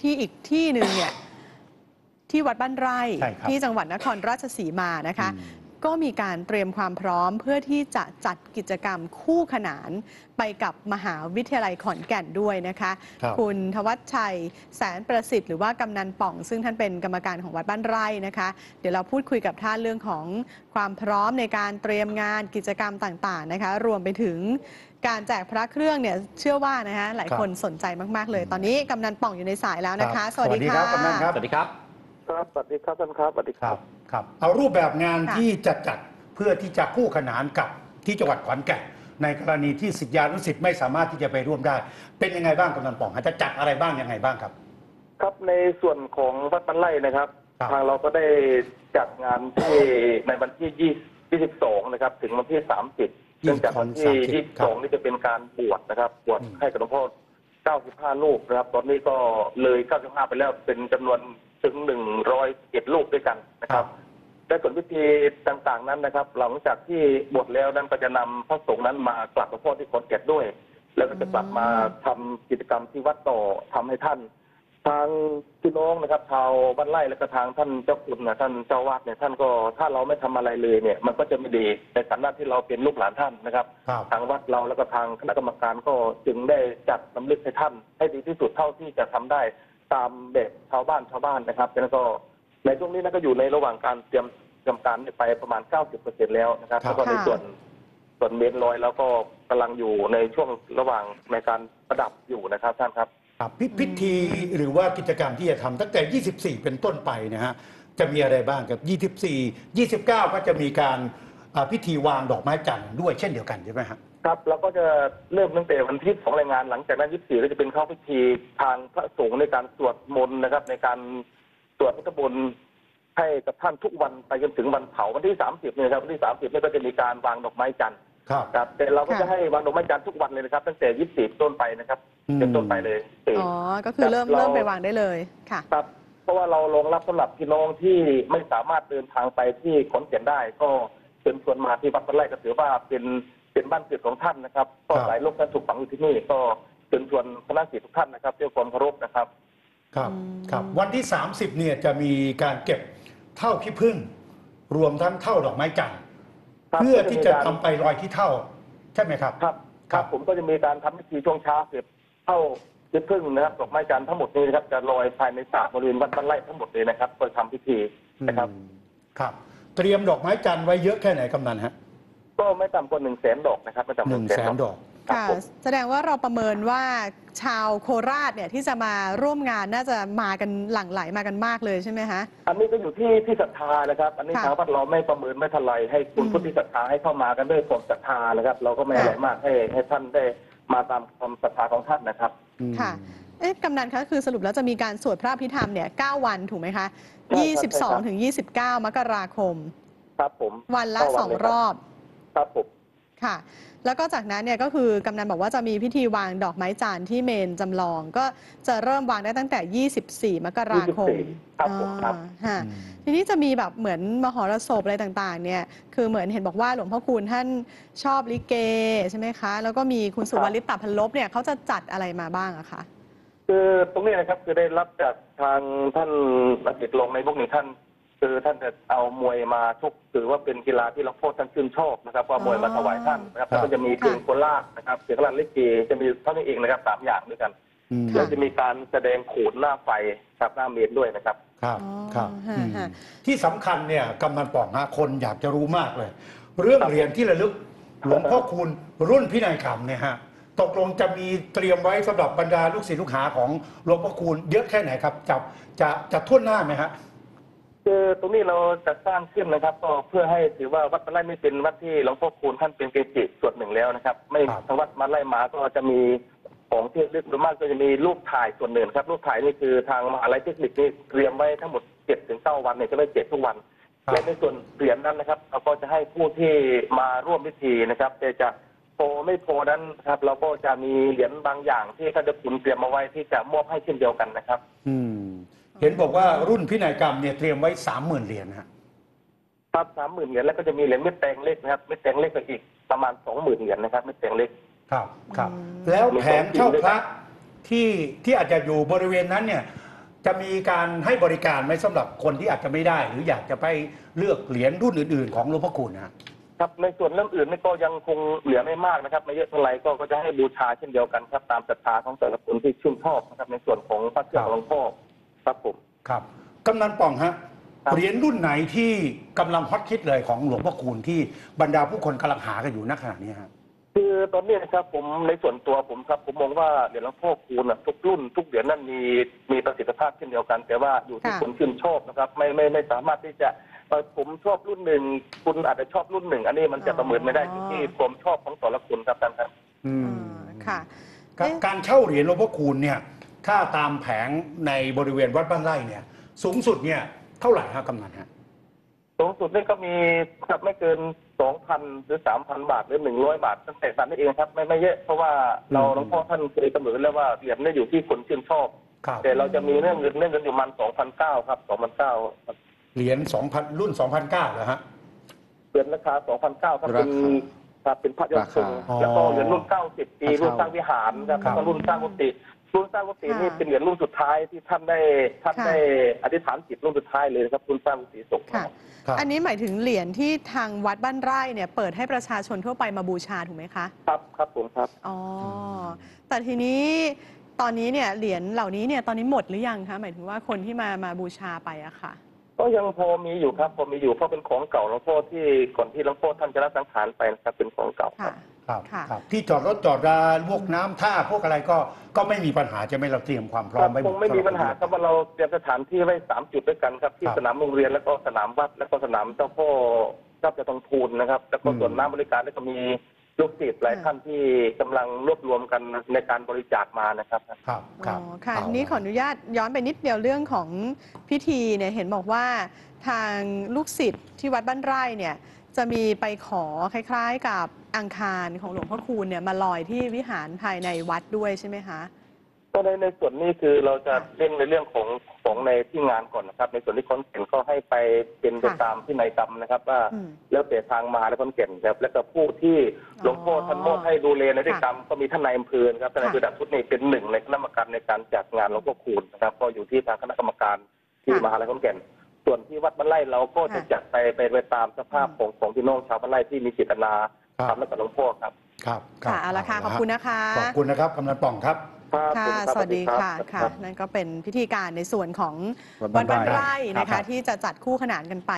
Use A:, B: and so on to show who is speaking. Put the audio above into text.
A: ที่อีกที่หนึ่งเนี่ยที่วัดบ้านไร่
B: ใช่ครับ
A: ที่จังหวัดนครราชสีมานะคะ
B: อืม
A: ก็มีการเตรียมความพร้อมเพื่อที่จะจัดกิจกรรมคู่ขนานไปกับมหาวิทยาลัยขอนแก่นด้วยนะคะ
B: ครับ
A: ณทวัชชัยแสนประสิทธิ์หรือว่ากำนันป่อง ซึ่งท่านเป็นกรรมการของวัดบ้านไร่นะคะ เดี๋ยวเราพูดคุยกับท่านเรื่องของความพร้อมในการเตรียมงานกิจกรรมต่างๆนะคะ รวมไปถึง การแจกพระเครื่องเนี่ยเชื่อว่านะคะหลาย
B: ครับ
A: คนสนใจมาก ๆ เลย ตอนนี้กำนันป่องอยู่ในสายแล้วนะคะ
B: ครับ
A: สวัสดี
B: สวัสดี
A: ค่ะ
B: ครับกำนันครับ
C: สวัสดีครับ
D: ครับ สวัสดีครับท่านครับ สวัสดีค
B: ค
D: รั
B: รับบครับ เอารูปแบบงาน
A: ค่ะ
B: ที่จะจัดเพื่อที่จะคู่ขนานกับที่จังหวัดขอนแก่นในกรณีที่สิทธิานุสิทธิ์ไม่สามารถที่จะไปร่วมได้ เป็นยังไงบ้างกำนันป่องฮะจะจัดอะไรบ้างยังไงบ้างครับ
D: ครับในส่วนของวัดบ้านไร่นะครับ
B: ครับ
D: ทางเราก็ได้จัดงานที่ในวันที่20 22นะครับ ถึงวันที่ 30 เนื่องจากวันที่22นี่จะเป็นการบวชนะครับ บวชให้กับหลวงพ่อ95ลูกนะครับ ตอนนี้ก็เลย95ไปแล้วเป็นจำนวนถึง101ลูกด้วยกันนะครับและส่วนพิธีต่างๆนั้นนะครับ หลังจากที่บวชแล้วนั้นก็จะนำพระสงฆ์นั้นมากราบหลวงพ่อที่ขอนแก่นด้วย แล้วก็จะกลับมาทำกิจกรรมที่วัดต่อทำให้ท่าน ทางพี่น้องนะครับชาวบ้านไร่และก็ทางท่านเจ้าคุณนะท่านเจ้าวาดเนี่ยท่านก็ถ้าเราไม่ทำอะไรเลยเนี่ย มันก็จะไม่ดีในฐานะที่เราเป็นลูกหลานท่านนะครับ
B: ครับ
D: ทางวัดเราแล้วก็ทางคณะกรรมการก็จึงได้จัดลำลึกให้ท่าน ให้ดีที่สุดเท่าที่จะทำได้ตามแบบชาวบ้านชาวบ้านนะครับแล้วก็ในช่วงนี้นะก็อยู่ในระหว่างการเตรียมเตรียมการไปประมาณ 90%แล้วนะครับ
B: ครับ
D: แล้วก็ใน
A: ค่ะ
D: ส่วนส่วนเมนลอยแล้วก็กำลังอยู่ในช่วงระหว่างในการประดับอยู่นะครับท่านครับ
B: ครับพิพิธีหรือว่ากิจกรรมที่จะทำตั้งแต่ 24 เป็นต้นไปนะฮะจะมีอะไรบ้างครับ24 29 ก็จะมีการอ่าพิธีวางดอกไม้จันทร์ด้วยเช่นเดียวกันใช่ไหมฮะ
D: ครับเราก็จะเริ่มตั้งแต่วันที่ของรายงาน หลังจากนั้นยี่สี่ก็จะเป็นเข้าพิธีทางพระสงฆ์ในการสวดมนต์นะครับ ในการสวดพุทธมนต์ให้กับท่านทุกวันไปจนถึงวันเผาวันที่สามสิบเนี่ยครับวันที่สามสิบเนี่ยก็จะมีการวางดอกไม้จันทร์
B: ครับ
D: ครับแต่เราก็
A: ค่ะ
D: จะให้วางดอกไม้จันทร์ทุกวันเลยนะครับ ตั้งแต่ยี่สิบต้นไปนะครับ
B: อืม
D: เป็นต้นไปเลยสี่
A: อ๋อ ก็คือเริ่ม
D: เรา
A: เริ่มไปวางได้เลยค่ะ
D: ครับ เพราะว่าเรารองรับสำหรับพี่น้องที่ไม่สามารถเดินทางไปที่ขอนแก่นได้ ก็เชิญชวนมาที่วัดพระไร่ก็ถือว่าเป็นเป็นบ้านเกิดของท่านนะครับ ก็
B: ครับ
D: หลายโลกท่านถูกฝังอยู่ที่นี่ ก็เชิญชวนคณะศิษย์ทุกท่านนะครับด้วยความเคารพนะครับ
B: ครับ
A: อืม
B: ครับ วันที่ 30เนี่ยจะมีการเก็บเท่าขี้ผึ้งรวมทั้งเท่าดอกไม้จันทร์
D: ครับ
B: เพื่อที่จะ
D: ก็จะมี
B: ทำ
D: การ
B: ไปลอยที่เท่า ใช่ไหมครับ
D: ครับ
B: ครับ
D: ผมก็จะมีการทำพิธีช่วงเช้าเก็บ เข้ายึดพึ่งนะครับดอกไม้จันทร์ทั้งหมดนี้นะครับจะลอยภายในสระบริเวณวัดบ้านไร่ทั้งหมดเลยนะครับก็ทำพิธีนะครับ
B: อืมครับ เตรียมดอกไม้จันทร์ไว้เยอะแค่ไหนกำนันฮะ
D: ก็ไม่ต่ำกว่าหนึ่งแสนดอกนะครับไม่ต่ำก
B: ห
D: ว่า
B: นึ่ง
D: แส
B: แส
D: น
B: น
D: ด
B: ด
D: อก
B: อก
D: ครับ
A: ค่ะ
D: ผม
A: แสดงว่าเราประเมินว่าชาวโคราชเนี่ยที่จะมาร่วมงานน่าจะมากันหลั่งไหลมากันมากเลยใช่ไหมคะ
D: อันนี้ก็อยู่ที่ที่ศรัทธานะครับ อันนี้
A: ค่ะ
D: ทางวัดเราไม่ประเมินไม่เทลายให้คุณ
A: อืม
D: ผู้ที่ศรัทธาให้เข้ามากันด้วยความศรัทธานะครับ เราก็ไม่อะไรมากให้ให้ท่านได้ มาตามความศรัทธาของท่านนะครับ
A: ค่ะ เอ๊ะกำนันคะคือสรุปแล้วจะมีการสวดพระอภิธรรมเนี่ย9วันถูกไหมคะ
D: ใช่ครับใช่ครับ
A: 22ถึง29 มกราคม
D: ครับผม
A: วันละ
D: เก้า
A: สอง
D: เลยค
A: ร
D: บ
A: อบ
D: ครับผม
A: ค่ะ แล้วก็จากนั้นเนี่ยก็คือกำนันบอกว่าจะมีพิธีวางดอกไม้จันทร์ที่เมนจำลอง ก็จะเริ่มวางได้ตั้งแต่ 24 มกราคม
D: 24ครับผมครับ
A: อ่าฮะทีนี้จะมีแบบเหมือนมหรสพอะไรต่างๆ เนี่ย คือเหมือนเห็นบอกว่าหลวงพ่อคูณท่านชอบลิเกใช่ไหมคะ แล้วก็มีคุณสุวรรณลิปตพันลบเนี่ยเขาจะจัดอะไรมาบ้างอะคะ
D: คือตรงนี้นะครับคือได้รับจากทางท่านอดีตลงในพวกนี้ท่าน คือท่านจะเอามวยมาชกถือว่าเป็นกีฬาที่หเราโพดท่านชื่นชอบนะครับว่ามวยมาถวายท่านนะครับ
B: ครับ
D: แล้วก็จะมีเพลงโคราชนะครับเสียงกลานลิเกจะมีเท่านี้เองนะครับสามอย่างด้วยกัน
B: อืม
D: แล้วจะมีการแสดงโขนหน้าไฟครับหน้าเมนด้วยนะครับ
B: ครับ
A: อ๋อ
B: ครับ
A: ฮะ
B: อืม
A: ฮะ
B: ที่สำคัญเนี่ยกำนันป่องฮะคนอยากจะรู้มากเลย เรื่อง
D: ครับ
B: เหรียญที่ระลึกหลวงพ่อคูณรุ่นพินัยกรรมเนี่ยฮะตกลงจะมีเตรียมไว้สำหรับบรรดาลูกศิษย์ลูกหาของหลวงพ่อคูณเยอะแค่ไหนครับจะจะจะทุ่นหน้าไหมฮะ
D: คือตรงนี้เราจะสร้างขึ้นนะครับ ก็เพื่อให้ถือว่าวัดมาไร่ไม่เป็นวัดที่หลวงพ่อคูณท่านเป็นเกจิส่วนหนึ่งแล้วนะครับ ไม่
B: ครับ
D: ทางวัดมาไร่มาก็จะมีของที่ลึกหรือมากก็จะมีรูปถ่ายส่วนหนึ่งครับ รูปถ่ายนี่คือทางมหาลัยเทคนิคนี่เตรียมไว้ทั้งหมดเจ็ดถึงเก้าวันเนี่ยจะไม่เจ็ดทุกวัน
B: ครับ
D: และในส่วนเหรียญนั้นนะครับ เราก็จะให้ผู้ที่มาร่วมพิธีนะครับแต่จะโพไม่โพนั้นนะครับ เราก็จะมีเหรียญบางอย่างที่ท่านเจะคุณเตรียมมาไว้ที่จะมอบให้เช่นเดียวกันนะครับ
B: อืม เห็นบอกว่ารุ่นพินัยกรรมเนี่ยเตรียมไว้สามหมื่นเหรียญฮะ
D: ครับสามหมื่นเหรียญแล้วก็จะมีเหรียญเม็ดแตงเล็กนะครับเม็ดแตงเล็กไปอีกประมาณสองหมื่นเหรียญนะครับเม็ดแตงเล็ก
B: ครับครับ
A: อืม
B: แล้วแผงเช่าพระที่ที่อาจจะอยู่บริเวณนั้นเนี่ยจะมีการให้บริการไหมสำหรับคนที่อาจจะไม่ได้ หรืออยากจะไปเลือกเหรียญรุ่นอื่น ๆ ของหลวงพ่อคูณนะฮะ
D: ครับในส่วนเรื่องอื่นนี่ก็ยังคงเหลือไม่มากนะครับไม่เยอะเท่าไหร่ก็ก็จะให้บูชาเช่นเดียวกันครับตามศรัทธาของแต่ละคนที่ชื่นชอบนะครับในส่วนของพระเครื่องของหลวงพ่อ ครับผม
B: ครับกำนันป่องฮะ
D: ครับ
B: เหรียญรุ่นไหนที่กำลังฮอตฮิตเลยของหลวงพ่อคูณที่บรรดาผู้คนกำลังหากันอยู่ณขณะนี้ฮะ
D: คือตอนนี้นะครับผมในส่วนตัวผมครับ ผมมองว่าเหรียญหลวงพ่อคูณน่ะทุกรุ่นทุกเหรียญนั้นมีมีประสิทธิภาพเช่นเดียวกัน แต่ว่าอยู่ที่
A: ค่ะ
D: คนชื่นชอบนะครับ ไม่ไม่ไม่สามารถที่จะเอ่อผมชอบรุ่นหนึ่งคุณอาจจะชอบรุ่นหนึ่ง อันนี้มันจะประเมินไม่ได้อยู่ที่ความชอบของแต่ละคนครับท่านครับ
B: อืม
A: อ่าค่ะ
B: การ
A: เอ๊ะ
B: การเช่าเหรียญหลวงพ่อคูณเนี่ย ถ้าตามแผงในบริเวณวัดบ้านไร่เนี่ย สูงสุดเนี่ยเท่าไหร่ฮะกำนันฮะ
D: สูงสุดนี่ก็มีครับไม่เกินสองพันหรือสามพันบาทหรือหนึ่งร้อยบาทตั้งแต่ตันนี่เองครับไม่ไม่เยอะเพราะว่าเรา
B: อืม
D: หลวงพ่อท่านเคยกำหนดไว้แล้วว่าเหรียญเนี่ยอยู่ที่คนชื่นชอบ
B: ครับ
D: แต่เราจะมีเรื่องเงินเรื่องเงินอยู่ประมันสองพันเก้าครับสองพันเก้า
B: เหรียญ2,000รุ่น2,009เหรอฮะ
D: เหรียญราคาสองพันเก้าครับเป็นครับเป็นพระยอดทรง
B: ราคา
D: แล้วก็เหรียญรุ่นเก้าสิบปี
C: ราคา
D: รุ่นสร้างวิหารครับ
B: ครั
D: แล้
B: บ
D: วก็รุ่นสร้างกุฏิ รุ่นสร้างกุฏินี่
A: ค่ะ
D: เป็นเหรียญรุ่นสุดท้ายที่ท่านได้ท่าน
A: ค่ะ
D: ได้อธิษฐานจิตรุ่นสุดท้ายเลยนะครับรุ่นสร้างกุฏิสงฆ์
A: ค่ะ
B: ครับ
A: อันนี้หมายถึงเหรียญที่ทางวัดบ้านไร่เนี่ยเปิดให้ประชาชนทั่วไปมาบูชาถูกไหมคะ
D: ครับครับผมครับ
A: อ๋อแต่ทีนี้ตอนนี้เนี่ยเหรียญเหล่านี้เนี่ยตอนนี้หมดหรือยังคะหมายถึงว่าคนที่มามาบูชาไปอะค่ะ
D: ก็ยังพอมีอยู่ครับพอมีอยู่เพราะเป็นของเก่าหลวงพ่อที่ก่อนที่หลวงพ่อท่านจะละสังขารไปนะครับเป็นของเก่าค
A: ค่ะ
D: รับ
B: ครับ
A: ค่ะ
B: ครับ ที่จอดรถจอดราพวกน้ำท่าพวกอะไรก็ก็ไม่มีปัญหาจะไหม่เราเตรียมความพร้อมไว้ห
D: คงไม่มีปัญหาครับ
B: สำห
D: ว่าเราเตรียมสถานที่ไว้สามจุดด้วยกันครับที่
B: ครับ
D: สนามโรงเรียนแล้วก็สนามวัด แล้วก็สนามเจ้าพ่อเจ้าจะต้องทูลนะครับ แล้วก็
B: อืม
D: ส่วนน้ำบริการแล้วก็มีลูกศิษย์หลายท่านที่กำลังรวบรวมกันในการบริจาคมานะครับ
B: ครับค
A: อ๋
B: รับ
A: อค่ะ
B: เา
A: นี้ขออนุญาตย้อนไปนิดเดียวเรื่องของพิธีเนี่ยเห็นบอกว่าทางลูกศิษย์ที่วัดบ้านไร่เนี่ย จะมีไปขอคล้ายๆ กับอังคารของหลวงพ่อคูณเนี่ยมาลอยที่วิหารภายในวัดด้วยใช่ไหมคะ
D: ก็ในในส่วนนี้คือเราจะเร่งในเรื่องของของในที่งานก่อนนะครับ ในส่วนที่คนเก่นก็ให้ไปเป็นไป
A: ค่ะ
D: ตามที่นายกรรมนะครับ ว่า
A: อืม
D: แล้วแต่ทางมาและคนเก่นครับแล้วก็ผู้ที่หลวงพ่อท่านมอบให้ดูแลในที่กรรมก็มีท่านนายอำเภอนะครับท่านนายอำเภอดับชุดนี้เป็นหนึ่งในคณะกรรมการในการจัดงานหลวงพ่อคูณนะครับ ก็อยู่ที่ทางคณะกรรมการที่
A: ค่ะ
D: มหาลัยขอนแก่น ส่วนที่วัดบ้านไร่เราก็จะ
A: ค่ะ
D: จัดไปไปไปตามสภาพของของพี่น้องชาวบ้านไร่ที่มีเจตนา
B: ครับ
D: ทำแล้วกับหลวงพ่อครับ
B: ครับ
A: ค่ะเอาละค่ะขอบคุณนะคะ
B: ขอบคุณนะครับกำนันป่องครับ
D: ครับ
A: ค่ะ
D: ผมรับ
A: สวัสดี
D: รับ
A: ค่ะ
D: รับ
A: ค่ะ นั่นก็เป็นพิธีการในส่วนของ
C: วัด
A: วั
C: บ้า
A: ด
C: นไร่
A: บ้านไร่นะ
B: ครั
A: คะ
B: บ
A: ที่จะจัดคู่ขนานกันไป